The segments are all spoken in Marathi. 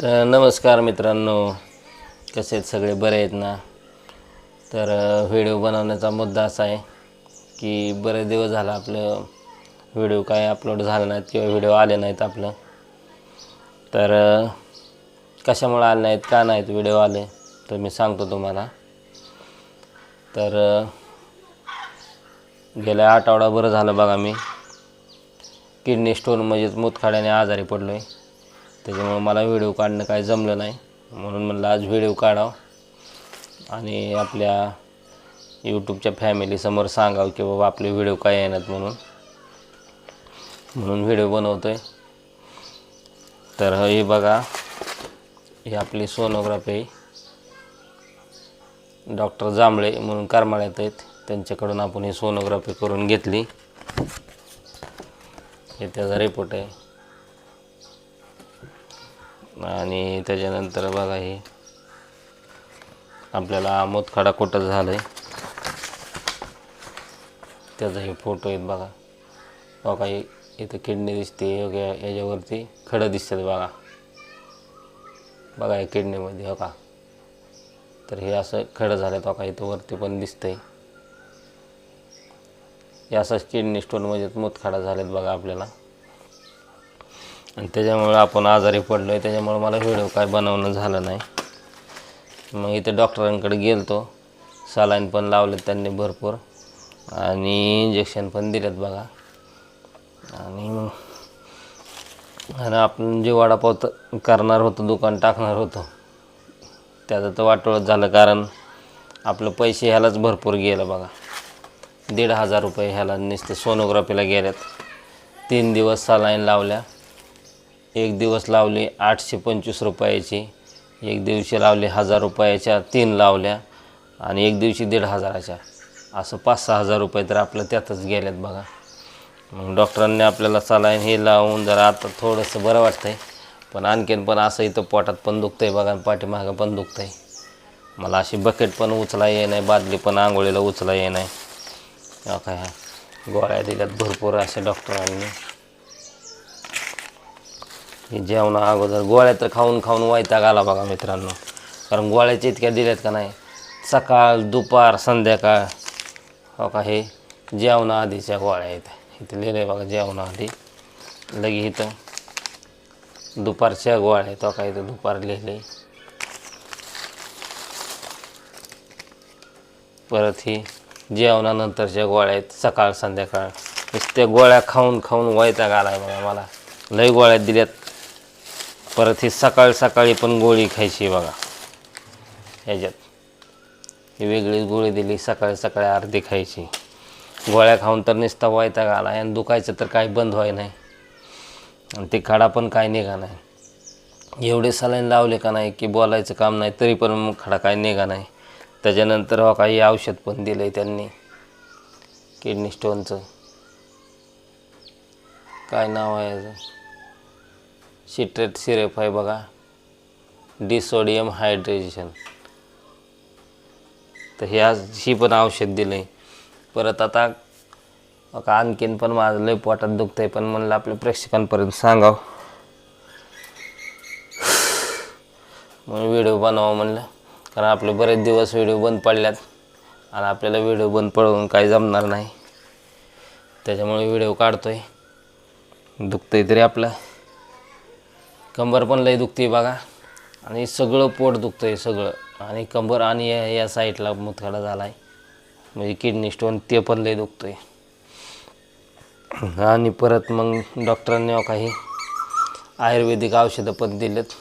तर नमस्कार मित्रांनो. कसे आहेत सगळे? बरे आहेत ना? तर व्हिडिओ बनवण्याचा मुद्दा असा आहे की बरे दिवस झाला आपलं. व्हिडिओ काय अपलोड झाला नाहीत किंवा व्हिडिओ आले नाहीत आपलं. तर कशामुळे आले नाहीत का नाहीत व्हिडिओ आले तर मी सांगतो तुम्हाला. तर गेल्या आठवडा बरं झालं बघा मी. किडनी स्टोन म्हणजेच मुतखाड्याने आजारी पडलो आहे त्याच्यामुळं मला व्हिडिओ काढणं काय जमलं नाही. म्हणून म्हणलं आज व्हिडिओ काढावं. आणि आपल्या यूट्यूबच्या फॅमिलीसमोर सांगावं की बाबा आपले व्हिडिओ काय येणार? म्हणून. म्हणून व्हिडिओ बनवतो आहे तर हे बघा ही आपली सोनोग्राफी डॉक्टर जांभळे म्हणून करमाळ्यात आहेत. त्यांच्याकडून आपण ही सोनोग्राफी करून घेतली. हे त्याचा रिपोर्ट आहे. आणि त्याच्यानंतर बघा हे. आपल्याला मोतखडा कुठं झालं आहे त्याचा हे फोटो आहेत बघा. हो, बघा हे इथं किडनी दिसते हो, योग्य याच्यावरती खडं दिसतात बघा. बघा हे किडनीमध्ये हो का? तर हे असं खडं झालं बघा हो इथं वरती पण दिसतंय. हे असंच किडनी स्टोन म्हणजे मोतखाडा झालेत बघा आपल्याला. आणि त्याच्यामुळं आपण आजारी पडलो आहे त्याच्यामुळं मला व्हिडिओ काय बनवणं झालं नाही. मग इथे डॉक्टरांकडे गेलो तो सलाईन पण लावलेत त्यांनी भरपूर आणि इंजेक्शन पण दिलेत बघा. आणि मग आणि आपण जे वडापाव तर करणार होतो दुकान टाकणार होतो त्याचं तर वाटोळत झालं कारण आपलं पैसे ह्यालाच भरपूर गेलं बघा. दीड हजार रुपये ह्याला नुसते सोनोग्राफीला गेल्यात तीन दिवस सलाईन लावल्या. एक दिवस लावले आठशे पंचवीस रुपयाची एक दिवशी लावले हजार रुपयाच्या तीन लावल्या आणि एक दिवशी दीड हजाराच्या. असं पाच सहा हजार रुपये तर आपलं त्यातच गेल्यात बघा. मग डॉक्टरांनी आपल्याला सलाईन हे लावून जरा आता थोडंसं बरं वाटतंय. पण आणखीन पण असं इथं पोटात पण दुखतंय बघा पाठीमागं पण आहे मला अशी बकेट पण उचला ये नाही बादली पण आंघोळीला उचला ये नाही. काय गोळ्या दिल्यात भरपूर अशा डॉक्टरांनी. जेवणा अगोदर गोळ्या तर खाऊन खाऊन वैताग आला बघा मित्रांनो. कारण गोळ्याच्या इतक्या दिल्यात का नाही? सकाळ दुपार संध्याकाळ. हो का हे जेवणा आधीच्या गोळ्या आहेत. इथं लिहिलं आहे बघा जेवणा आधी. लगे इथं दुपारच्या गोळ्या आहेत. हो का इथं दुपार लिहिले परत ही जेवणानंतरच्या गोळ्या आहेत सकाळ संध्याकाळ. नुसत्या गोळ्या खाऊन खाऊन वैताग आहे बघा मला. लई गोळ्या दिल्यात. परत ही सकाळ सकाळी पण गोळी खायची बघा. ह्याच्यात. ही वेगळीच गोळी दिली सकाळी सकाळी अर्धी खायची. गोळ्या खाऊन तर निस्ता वैताग आला आणि दुखायचं तर काही बंद व्हाय नाही. आणि ते खडा पण काय निघा नाही. एवढे सलाईन लावले का नाही की बोलायचं काम नाही तरी पण मग खडा काय निघा नाही. त्याच्यानंतर हो काही औषध पण दिलं आहे त्यांनी. किडनी स्टोनचं. काय नाव आहे याचं सिट्रेट सिरप आहे बघा. डिसोडियम हायड्रेशन तर हे आज ही पण औषध दिलं आहे परत आता का आणखीन पण माझं लय पोटात दुखतं आहे पण म्हणलं आपल्या प्रेक्षकांपर्यंत सांगावं. म्हणून व्हिडिओ बनवावं म्हणलं. कारण आपले बरेच दिवस व्हिडिओ बंद पडल्यात आणि आपल्याला व्हिडिओ बंद पडून काही जमणार नाही. त्याच्यामुळे व्हिडिओ काढतोय. दुखतंय तरी आपलं. कंबर पण लई दुखते बघा. आणि सगळं पोट दुखतं आहे सगळं. आणि कंबर आणि या या साईडला मुतखडा झाला आहे म्हणजे किडनी स्टोन ते पण लई दुखतंय. आणि परत मग डॉक्टरांनी हो काही आयुर्वेदिक औषधं पण दिलेत.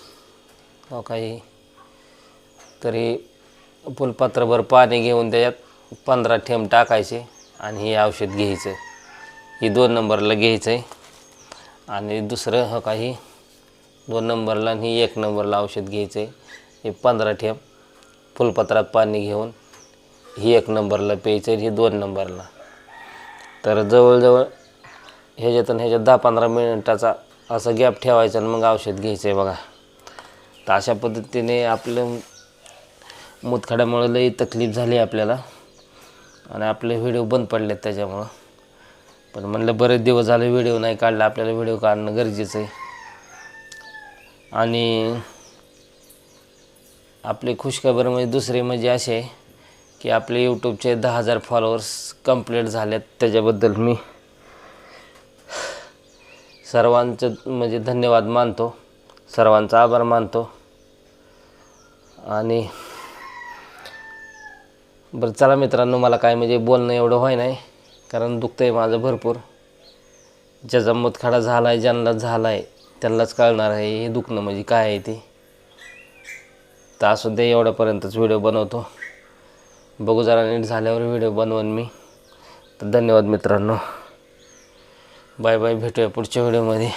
हो काही तरी फुलपात्रभर पाणी घेऊन त्याच्यात पंधरा ठेंब टाकायचे आणि हे औषध घ्यायचं. हे दोन नंबरला घ्यायचं आहे आणि दुसरं हो काही दोन नंबरला आणि ही एक नंबरला औषध घ्यायचं आहे हे पंधरा ठेप फुलपत्रात पाणी घेऊन ही एक नंबरला प्यायचं आहे ही दोन नंबरला. तर जवळजवळ ह्याच्यातून ह्याच्यात दहा पंधरा मिनिटाचा असा गॅप ठेवायचा आणि मग औषध घ्यायचं आहे बघा. तर अशा पद्धतीने आपलं मुतखड्यामुळे लई तकलीफ झाली आपल्याला. आणि आपले व्हिडिओ बंद पडलेत त्याच्यामुळं. पण म्हणलं बरेच दिवस झाले व्हिडिओ नाही काढला आपल्याला व्हिडिओ काढणं गरजेचं आहे आणि आपली खुशखबर म्हणजे दुसरी म्हणजे असे आहे की आपले यूट्यूबचे दहा हजार फॉलोअर्स कंप्लीट झालेत त्याच्याबद्दल मी सर्वांचं म्हणजे धन्यवाद मानतो. सर्वांचा आभार मानतो. आणि बरं चला मित्रांनो मला काय म्हणजे बोलणं एवढं व्हाय नाही कारण दुखतं आहे माझं भरपूर. ज्याचा मुतखडा झाला आहे ज्यांना झाला आहे त्यांनाच कळणार आहे हे दुखणं म्हणजे काय आहे ते. तर असू दे एवढ्यापर्यंतच व्हिडिओ बनवतो. बघू जरा नीट झाल्यावर व्हिडिओ बनवन मी. तर धन्यवाद मित्रांनो. बाय बाय भेटूया पुढच्या व्हिडिओमध्ये.